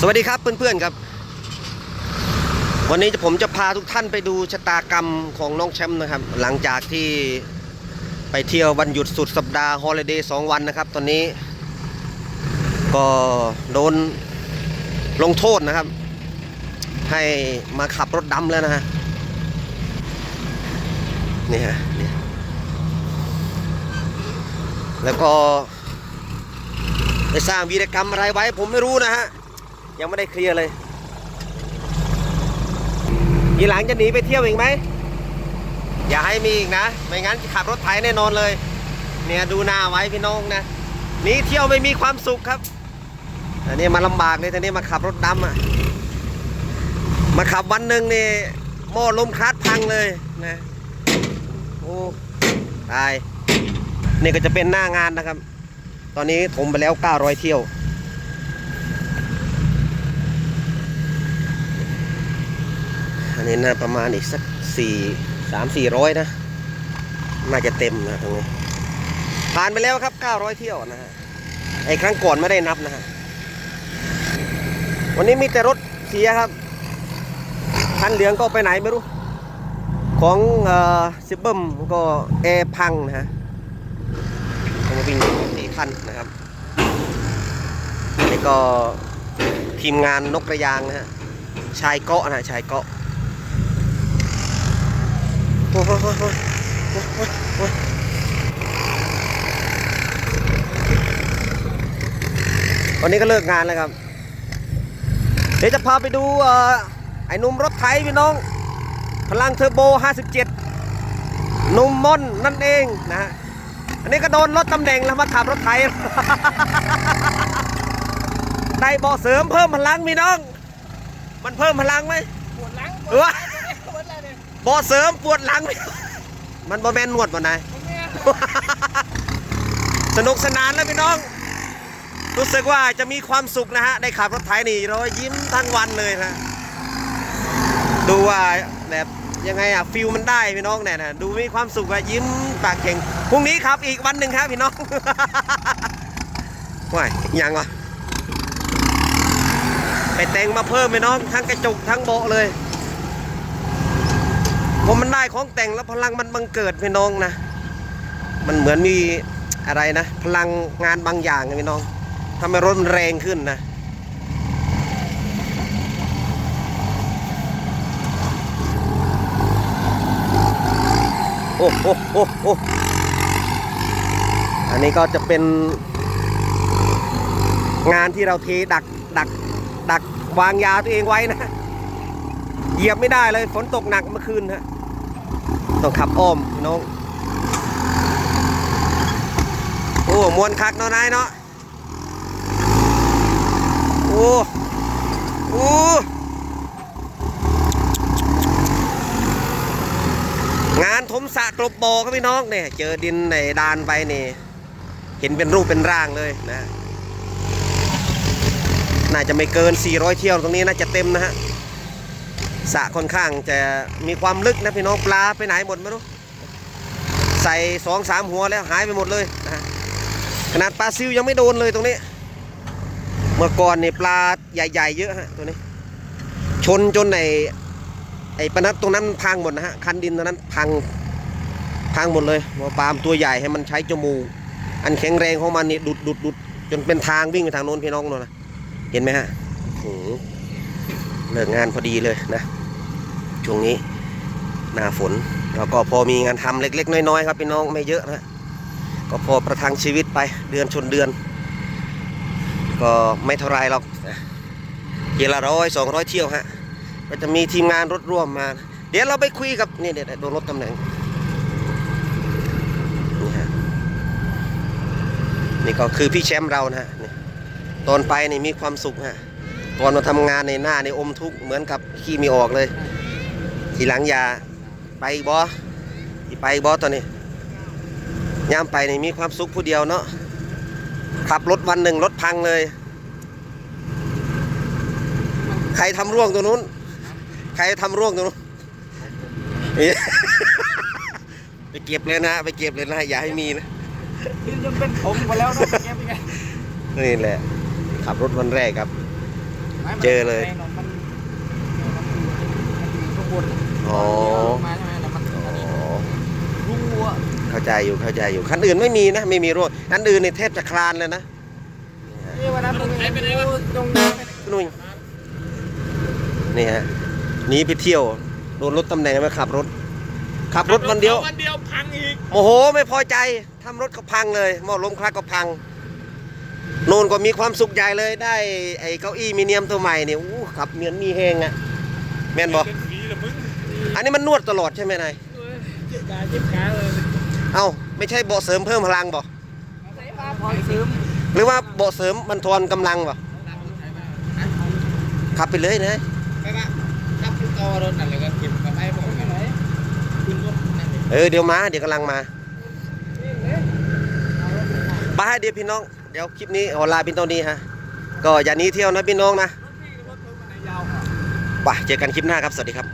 สวัสดีครับเพื่อนๆครับ วันนี้ผมจะพาทุกท่านไปดูชะตากรรมของน้องแชมป์นะครับ หลังจากที่ไปเที่ยววันหยุดสุดสัปดาห์ฮอลิเดย์สองวันนะครับ ตอนนี้ ก็โดนลงโทษนะครับ ให้มาขับรถดำแล้วนะฮะนี่ฮะนี่แล้วก็ไปสร้างวีรกรรมอะไรไว้ผมไม่รู้นะฮะ ยังไม่ได้เคลียร์เลยทีหลังจะหนีไปเที่ยวอีกไหม อย่าให้มีอีกนะ ไม่งั้นขับรถไถแน่นอนเลย เนี่ยดูหน้าไว้พี่น้องนะหนีเที่ยวไม่มีความสุขครับอันนี้มาลำบากเลยทีนี้มาขับรถดำอะ มาขับวันหนึ่งนี่หม้อลมคลัดพังเลยนะโอ้ตายนี่ก็จะเป็นหน้างานนะครับ ตอนนี้ถมไปแล้ว 900 เที่ยว นี้น่าประมาณอีกสักสี่สามสี่ร้อยนะ น่าจะเต็มนะตรงนี้ ผ่านไปแล้วครับ900เที่ยวนะฮะ ไอ้ครั้งก่อนไม่ได้นับนะฮะ วันนี้มีแต่รถเสียครับ คันเหลืองก็ไปไหนไม่รู้ ของเอ่อซิบเบิมก็แอร์พังนะฮะมาวิ่งสี่คันนะครับนี่ก็ทีมงานนกกระยางนะฮะชายเกาะนะชายเกาะ อ้โหโอ้โหโอ้โหโอ้โหวันนี้ก็เลิกงานแล้วครับ เดี๋ยวจะพาไปดูไอ้หนุ่มรถไถพี่น้อง พลังเทอร์โบ 57หนุ่มม่อนนั่นเองนะฮะ อันนี้ก็โดนลดตำแหน่งแล้วมาขับรถไถ ได้บาะเสริมเพิ่มพลังพี่น้อง มันเพิ่มพลังไหมปวดหลัง บาะเสริมปวดหลัง มันบอแมนนวดบ่นายผมเนี่ยสนุกสนานแล้วพี่น้อง รู้สึกว่าจะมีความสุขนะฮะ ได้ขับรถไถนี่รอยยิ้มทั้งวันเลยนะดูว่าแบบยังไงอะฟิลมันได้พี่น้องเนี่ยนะดูมีความสุขอะยิ้มปากเข่งพรุ่งนี้ครับอีกวันหนึ่งครับพี่น้องว้ายยังวะไปแต่งมาเพิ่มพี่น้องทั้งกระจกทั้งเบาะเลย ผมมันได้ของแต่งแล้วพลังมันบังเกิดพี่น้องนะ มันเหมือนมีอะไรนะ พลังงานบางอย่างพี่น้องทำให้รถมันแรงขึ้นนะโอ้โอ้โอ้โอ้อันนี้ก็จะเป็น งานที่เราเทดักดัก ดักวางยาตัวเองไว้นะ เหยียบไม่ได้เลยฝนตกหนักเมื่อคืนฮะ ต้องขับอ้อมพี่น้อง โอ้มวนคักเนาะนายเนาะ โอ้โอ้งานถมสะกลบบ่อครับพี่น้องเนี่ยเจอดินในดานไปนี่ เห็นเป็นรูปเป็นร่างเลยนะ น่าจะไม่เกิน 400 เที่ยวตรงนี้น่าจะเต็มนะฮะ สะค่อนข้างจะมีความลึกนะพี่น้องปลาไปไหนหมดไม่รู้ ใส่สองสามหัวแล้วหายไปหมดเลยนะขนาดปลาซิวยังไม่โดนเลยตรงนี้ เมื่อก่อนเนี่ยปลาใหญ่ ๆ เยอะฮะตัวนี้ ชนจนในไอ้ปนัดตรงนั้นพังหมดนะฮะคันดินตรงนั้นพังพังหมดเลยว่าปลามตัวใหญ่ให้มันใช้จมูกอันแข็งแรงของมันนี่ดุดดุดดุดจนเป็นทางวิ่งไปทางโน้นพี่น้องโน้นนะเห็นไหมฮะโอ้โหเลิกงานพอดีเลยนะ ช่วงนี้หน้าฝนเราก็พอมีงานทำเล็ก ๆ น้อยๆครับพี่น้องไม่เยอะนะก็พอประทังชีวิตไปเดือนชนเดือน ก็ไม่เท่าไรหรอกเยละร้อยสองร้อยเที่ยวฮะก็จะมีทีมงานรถร่วมมา เดี๋ยวเราไปคุยกับนี่เดี๋ยวโดนรถตำแหน่งนี่ฮะนี่ก็คือพี่แชมป์เรานะฮะตอนไปนี่มีความสุขฮะตอนมาทำงานในหน้าในอมทุกข์เหมือนกับขี้มีออกเลย ทีหลังอย่าไปอีกบออีไปอีกบอตอนนี้ย่ามไปนี่มีความสุขผู้เดียวเนาะขับรถวันหนึ่งรถพังเลย ใครทำร่วงตรงนู้น ใครทำร่วงตรงนู้นนี่ไปเก็บเลยนะ ไปเก็บเลยนะ อย่าให้มีนะดินจนเป็นผมหมดแล้วนะแกเป็นไงนี่แหละ ขับรถวันแรกครับ เจอเลยมันมันอยู่ข้างบน อ๋อ มาใช่ไหมแล้วมันอ๋อันนี้อรูวัวเข้าใจอยู่เข้าใจอยู่คันอื่นไม่มีนะไม่มีรั่วคันอื่นนี่แทบจะคลานเลยนะนี่วันนั้นมันไปไหนวะตรงนุ่นนี่ฮะหนีไปเที่ยวโดนรถตำแหน่งมาขับรถ ขับรถวันเดียววันเดียวพังอีกโมโหไม่พอใจทำรถก็พังเลยหม้อลมคลักก็พังโน่นก็มีความสุขใหญ่เลยได้ไอ้เก้าอี้มีเนียมตัวใหม่เนี่ยอู้ขับเหมือนมีเฮงอะแม่นบอเป็นสีละมึง อันนี้มันนวดตลอดใช่ไหมนายเจ็บขาเจ็บขาเลยเอ้าไม่ใช่เบาะเสริมเพิ่มพลังบอพอยซึมหรือว่าเบาะเสริมมันทอนกำลังบอขับไปเลยนะไปปะขับขึ้นต่อรถนั่นเลยก็เก็บกับไอ้บอกกันไหนขึ้นรถนั่นเลยเออเดี๋ยวมาเดี๋ยวกำลังมาไปเดี๋ยวพี่น้อง เดี๋ยวคลิปนี้ขอลาเป็นตอนนี้ฮะ ก็อย่าหนีเที่ยวนะพี่น้องนะรถพี่รถเพิ่มมันไหนยาวไปเจอกันคลิปหน้าครับ สวัสดีครับ